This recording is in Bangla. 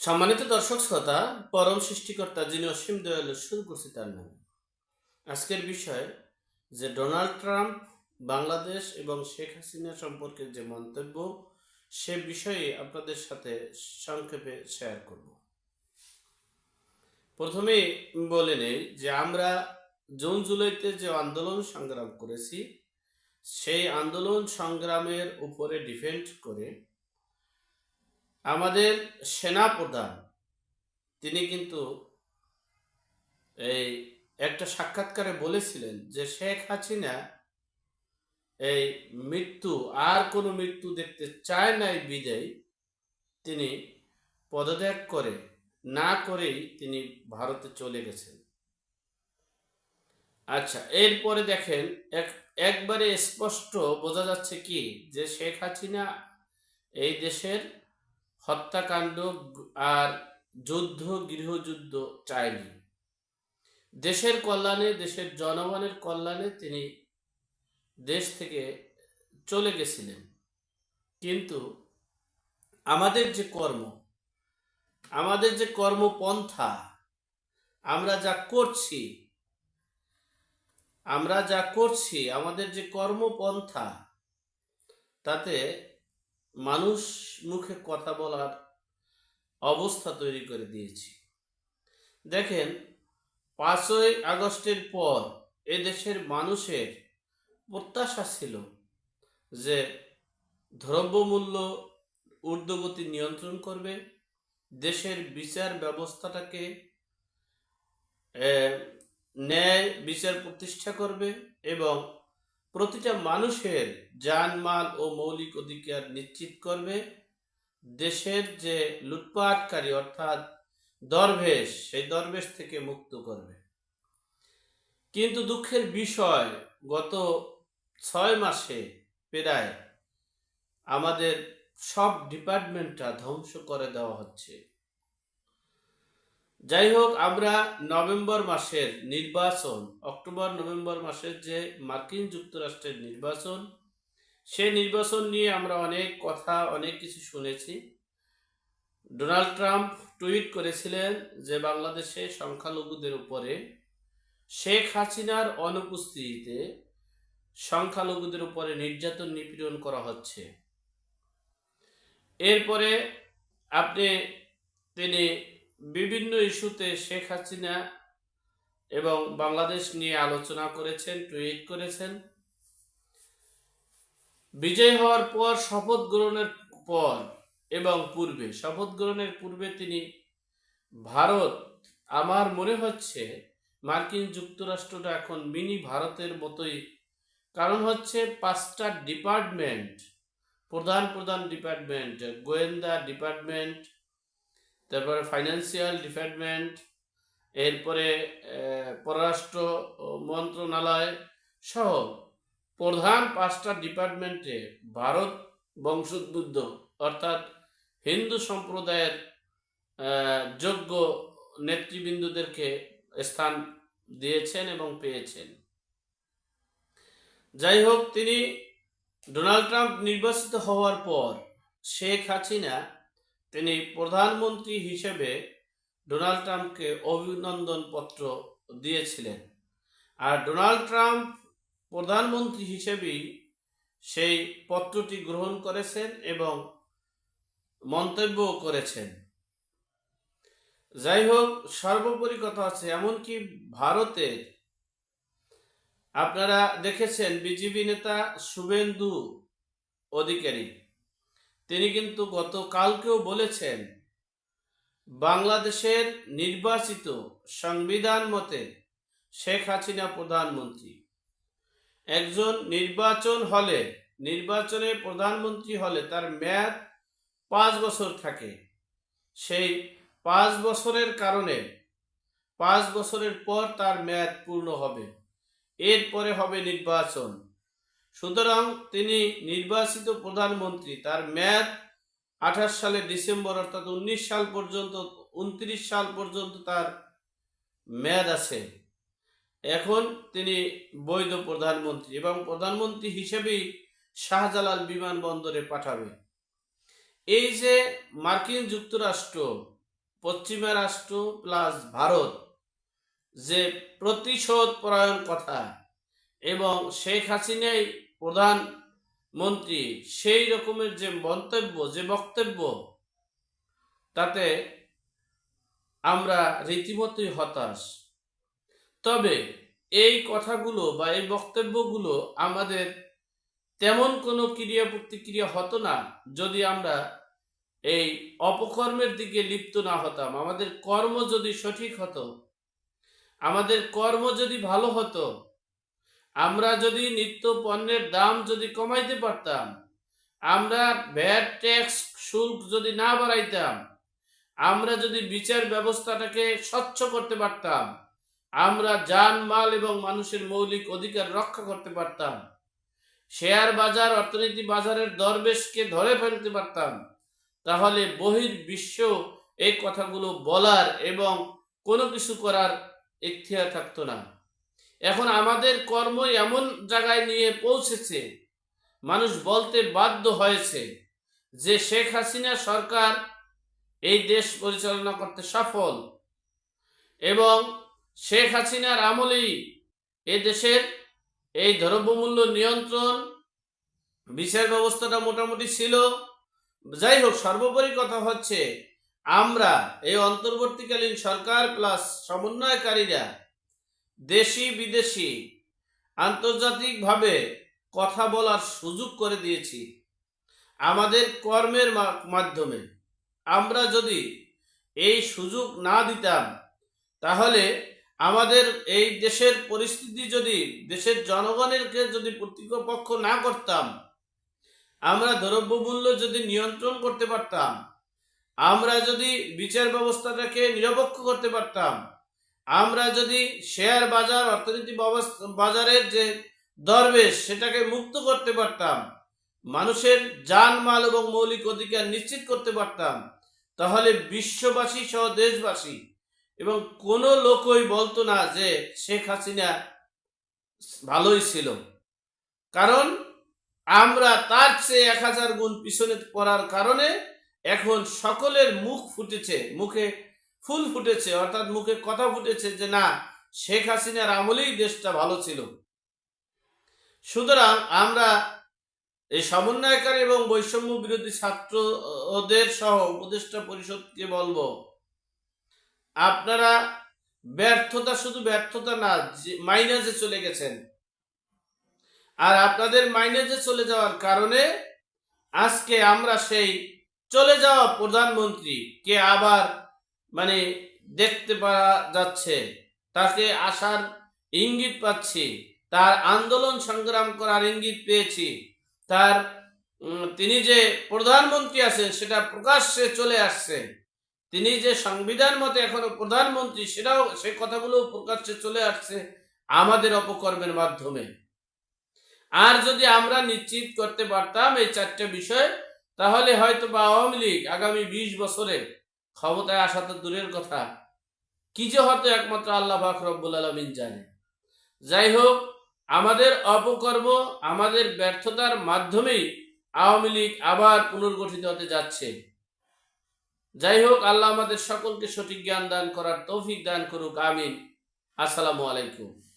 সম্মানিত দর্শক শ্রোতা, পরম সৃষ্টিকর্তা যিনি অসীম দয়ালু শুরু করছি তার নামে। আজকের বিষয়, যে ডোনাল্ড ট্রাম্প বাংলাদেশ এবং শেখ হাসিনা সম্পর্কে যে মন্তব্য, সে বিষয়ে আপনাদের সাথে সংক্ষেপে শেয়ার করব। প্রথমে বলে নেই যে আমরা জুন জুলাইতে যে আন্দোলন সংগ্রাম করেছি, সেই আন্দোলন সংগ্রামের উপরে ডিপেন্ড করে আমাদের সেনা প্রধান তিনি কিন্তু এই একটা সাক্ষাৎকারে বলেছিলেন যে শেখ হাসিনা এই মৃত্যু, আর কোনো মৃত্যু দেখতে চায় নাই বিদায় তিনি পদত্যাগ করে, না করেই তিনি ভারতে চলে গেছেন। আচ্ছা এরপরে দেখেন, এক, একবারে স্পষ্ট বোঝা যাচ্ছে কি? যে শেখ হাসিনা এই দেশের হত্যাকাণ্ড আর যুদ্ধ, গৃহযুদ্ধ চায়নি। দেশের কল্যাণে, দেশের জনগণের কল্যাণে তিনি দেশ থেকে চলে গেছিলেন। কিন্তু আমাদের যে কর্ম, আমাদের যে কর্মপন্থা, আমরা যা করছি, আমরা যা করছি, আমাদের যে কর্মপন্থা, তাতে মানুষ মুখে কথা বলার অবস্থা তৈরি করে দিয়েছি। দেখেন, পাঁচই আগস্টের পর এ দেশের মানুষের প্রত্যাশা ছিল যে দ্রব্যমূল্য ঊর্ধ্বগতি নিয়ন্ত্রণ করবে, দেশের বিচার ব্যবস্থাটাকে ন্যায় বিচার প্রতিষ্ঠা করবে এবং প্রতিটা মানুষের জানমাল ও মৌলিক অধিকার নিশ্চিত করবে। দেশের যে লুটপাটকারী অর্থাৎ দরবেশ, সেই দরবেশ থেকে মুক্ত করবে। কিন্তু দুঃখের বিষয়, গত ছয় মাসে প্রায় আমাদের সব ডিপার্টমেন্টটা ধ্বংস করে দেওয়া হচ্ছে। যাই হোক আমরা নভেম্বর মাসের নির্বাচন, অক্টোবর, নভেম্বর মাসের যে মার্কিন যুক্তরাষ্ট্রের নির্বাচন, সে নির্বাচন নিয়ে আমরা অনেক কথা, অনেক কিছু শুনেছি। ডোনাল্ড ট্রাম্প টুইট করেছিলেন যে বাংলাদেশে সংখ্যালঘুদের উপরে শেখ হাসিনার অনুপস্থিতিতে সংখ্যালঘুদের উপরে নির্যাতন নিপীড়ন করা হচ্ছে। এরপরে আপনি তিনি বিভিন্ন ইস্যুতে শেখ হাসিনা এবং বাংলাদেশ নিয়ে আলোচনা করেছেন, টুইট করেছেন। বিজয় হওয়ার পর, শপথ গ্রহণের পর এবং পূর্বে, শপথ গ্রহণের পূর্বে তিনি ভারত, আমার মনে হচ্ছে মার্কিন যুক্তরাষ্ট্রটা এখন মিনি ভারতের মতোই। কারণ হচ্ছে পাঁচটা ডিপার্টমেন্ট, প্রধান প্রধান ডিপার্টমেন্ট, গোয়েন্দা ডিপার্টমেন্ট তারপরে ফাইন্যান্সিয়াল ডিপার্টমেন্ট এরপরে পররাষ্ট্র মন্ত্রণালয় সহ প্রধান পাঁচটা ডিপার্টমেন্টে ভারত বংশোদ্বুদ্ধ, অর্থাৎ হিন্দু সম্প্রদায়ের যোগ্য নেতৃবৃন্দদেরকে স্থান দিয়েছেন এবং পেয়েছেন। যাই হোক, তিনি ডোনাল্ড ট্রাম্প নির্বাচিত হওয়ার পর শেখ হাসিনা তিনি প্রধানমন্ত্রী হিসেবে ডোনাল্ড ট্রাম্পকে অভিনন্দন পত্র দিয়েছিলেন। আর ডোনাল্ড ট্রাম্প প্রধানমন্ত্রী হিসেবেই সেই পত্রটি গ্রহণ করেছেন এবং মন্তব্য করেছেন। যাই হোক, সর্বোপরি কথা আছে এমনকি ভারতের আপনারা দেখেছেন বিজেপি নেতা শুভেন্দু অধিকারী। তিনি কিন্তু গতকালকেও বলেছেন, বাংলাদেশের নির্বাচিত সংবিধান মতে শেখ হাসিনা প্রধানমন্ত্রী। একজন নির্বাচন হলে, নির্বাচনে প্রধানমন্ত্রী হলে তার মেয়াদ পাঁচ বছর থাকে। সেই পাঁচ বছরের কারণে পাঁচ বছরের পর তার মেয়াদ পূর্ণ হবে। এরপরে হবে নির্বাচন। সুতরাং তিনি নির্বাচিত প্রধানমন্ত্রী। তার মেয়াদ আঠাশ সালের ডিসেম্বর, অর্থাৎ উনিশ সাল পর্যন্ত, উনত্রিশ সাল পর্যন্ত তার মেয়াদ আছে। এখন তিনি বৈধ প্রধানমন্ত্রী এবং প্রধানমন্ত্রী হিসেবেই শাহজালাল বিমানবন্দরে পাঠাবে। এই যে মার্কিন যুক্তরাষ্ট্র, পশ্চিমা রাষ্ট্র প্লাস ভারত, যে প্রতিশোধ পরায়ণ কথা এবং শেখ হাসিনাই প্রধানমন্ত্রী সেই রকমের যে মন্তব্য, যে বক্তব্য, তাতে আমরা রীতিমতোই হতাশ। তবে এই কথাগুলো বা এই বক্তব্যগুলো আমাদের তেমন কোনো ক্রিয়া প্রতিক্রিয়া হতো না যদি আমরা এই অপকর্মের দিকে লিপ্ত না হতাম। আমাদের কর্ম যদি সঠিক হতো, আমাদের কর্ম যদি ভালো হতো আমরা যদি নিত্য পণ্যের দাম যদি কমাইতে পারতাম, আমরা ভ্যাট ট্যাক্স শুল্ক যদি না বাড়াইতাম, আমরা যদি বিচার ব্যবস্থাটাকে স্বচ্ছ করতে পারতাম, আমরা যান মাল এবং মানুষের মৌলিক অধিকার রক্ষা করতে পারতাম, শেয়ার বাজার, অর্থনীতি বাজারের দরবেশকে ধরে ফেলতে পারতাম, তাহলে বহির বিশ্ব এই কথাগুলো বলার এবং কোনো কিছু করার ইতিহার থাকতো না। এখন আমাদের কর্ম এমন জায়গায় নিয়ে পৌঁছেছে, মানুষ বলতে বাধ্য হয়েছে যে শেখ হাসিনা সরকার এই দেশ পরিচালনা করতে সফল এবং শেখ হাসিনার আমলেই এ দেশের এই দ্রব্যমূল্য নিয়ন্ত্রণ, বিচার ব্যবস্থাটা মোটামুটি ছিল। যাই হোক, সর্বোপরি কথা হচ্ছে, আমরা এই অন্তর্বর্তীকালীন সরকার প্লাস সমন্বয়কারীরা দেশি বিদেশি আন্তর্জাতিকভাবে কথা বলার সুযোগ করে দিয়েছি আমাদের কর্মের মাধ্যমে। আমরা যদি এই সুযোগ না দিতাম, তাহলে আমাদের এই দেশের পরিস্থিতি যদি দেশের জনগণেরকে যদি প্রতিপক্ষ না করতাম, আমরা দ্রব্যমূল্য যদি নিয়ন্ত্রণ করতে পারতাম, আমরা যদি বিচার ব্যবস্থাটাকে নিরপেক্ষ করতে পারতাম আমরা যদি শেয়ার বাজার, অর্থনীতি বাজারের যে দরবেশ, সেটাকে মুক্ত করতে পারতাম, মানুষের জানমাল এবং মৌলিক অধিকার নিশ্চিত করতে পারতাম, তাহলে বিশ্ববাসী সহ দেশবাসী এবং কোনো লোকই বলতো না যে শেখ হাসিনা ভালোই ছিল। কারণ আমরা তার চেয়ে এক হাজার গুণ পিছনে পড়ার কারণে এখন সকলের মুখ ফুটেছে, মুখে ফুল ফুটেছে, অর্থাৎ মুখে কথা ফুটেছে যে না, শেখ হাসিনার আমলেই দেশটা ভালো ছিল। সুতরাং আমরা এই সমন্বয়কারী এবং বৈষম্য বিরোধী ছাত্রদের সহ উপদেষ্টা পরিষদকে বলব, আপনারা ব্যর্থতা শুধু ব্যর্থতা না মাইনাসে চলে গেছেন। আর আপনাদের মাইনাসে চলে যাওয়ার কারণে আজকে আমরা সেই চলে যাওয়া প্রধানমন্ত্রী কে আবার মানে দেখতে পাওয়া যাচ্ছে, তাকে আসার ইঙ্গিত পাচ্ছি, তার আন্দোলন সংগ্রাম করার ইঙ্গিত পেয়েছি। তার তিনি যে প্রধানমন্ত্রী আছেন, সেটা প্রকাশ্যে চলে আসছে। তিনি যে সংবিধান মতে এখনও প্রধানমন্ত্রী, সেটাও সেই কথাগুলো প্রকাশ্যে চলে আসছে আমাদের অপকর্মের মাধ্যমে। আর যদি আমরা নিশ্চিত করতে পারতাম এই চারটে বিষয়, তাহলে হয়তো বা আওয়ামী লীগ আগামী বিশ বছরে ক্ষমতায় আসা তো দূরের কথা। কি যে হতো একমাত্র আল্লাহ পাক রব্বুল আলমিন জানে। যাই হোক, আমাদের অপকর্ম, আমাদের ব্যর্থতার মাধ্যমেই আওয়ামী লীগ আবার পুনর্গঠিত হতে যাচ্ছে। যাই হোক, আল্লাহ আমাদের সকলকে সঠিক জ্ঞান দান করার তৌফিক দান করুক। আমিন। আসসালামু আলাইকুম।